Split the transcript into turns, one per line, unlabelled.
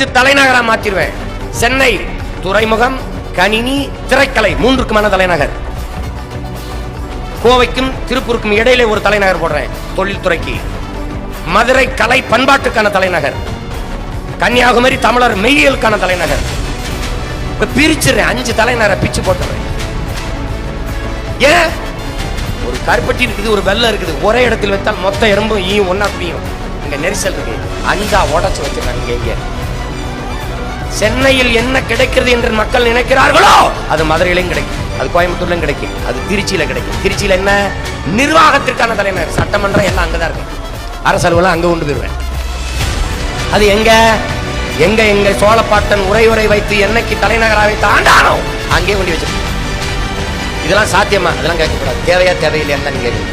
அஞ்சு தலைநகரா மாத்திருவேன். சென்னை துறைமுகம் கணினி திரைக்கலை மூன்றுக்குமான தலைநகர். கோவைக்கும் திருப்பூருக்கும் இடையிலே ஒரு தலைநகர் போடுறேன் தொழில்துறைக்கு. மதுரை கலை பண்பாட்டுக்கான தலைநகர். கன்னியாகுமரி தமிழர் மெய்யியலுக்கான தலைநகர். இப்ப பிரிச்சிடுறேன் அஞ்சு தலைநகரை பிச்சு போட்டுறேன் ஏன்? ஒரு கருப்பட்டி இருக்குது ஒரு வெள்ளம் இருக்குது. ஒரே இடத்தில் வைத்தால் மொத்த எறும்பும் ஈ ஒன்னா குடியும். இங்க நெரிசல் இருக்கு. அஞ்சா உடச்சு வச்சிருக்காங்க இங்க. சென்னையில் என்ன கிடைக்கிறது என்று மக்கள் நினைக்கிறார்களோ அது மதுரையிலும் கிடைக்கும் அது கோயம்புத்தூர்லையும் கிடைக்கும் அது திருச்சியில கிடைக்கும். திருச்சியில என்ன? நிர்வாகத்திற்கான தலைநகர் சட்டமன்றம் எல்லாம் அங்கதான் இருக்கு. அரசலுவலாம் அங்க கொண்டு போயிருவேன். அது எங்க? எங்க எங்க சோழப்பாட்டன் உரை உரை வைத்து என்னைக்கு தலைநகராக தாண்டானோ ஆண்டானோ அங்கே கொண்டு வச்சிருக்கோம் இதெல்லாம் சாத்தியமா? அதெல்லாம் கேட்கக்கூடாது. தேவையா தேவையில்லையா தான் கேட்கணும்.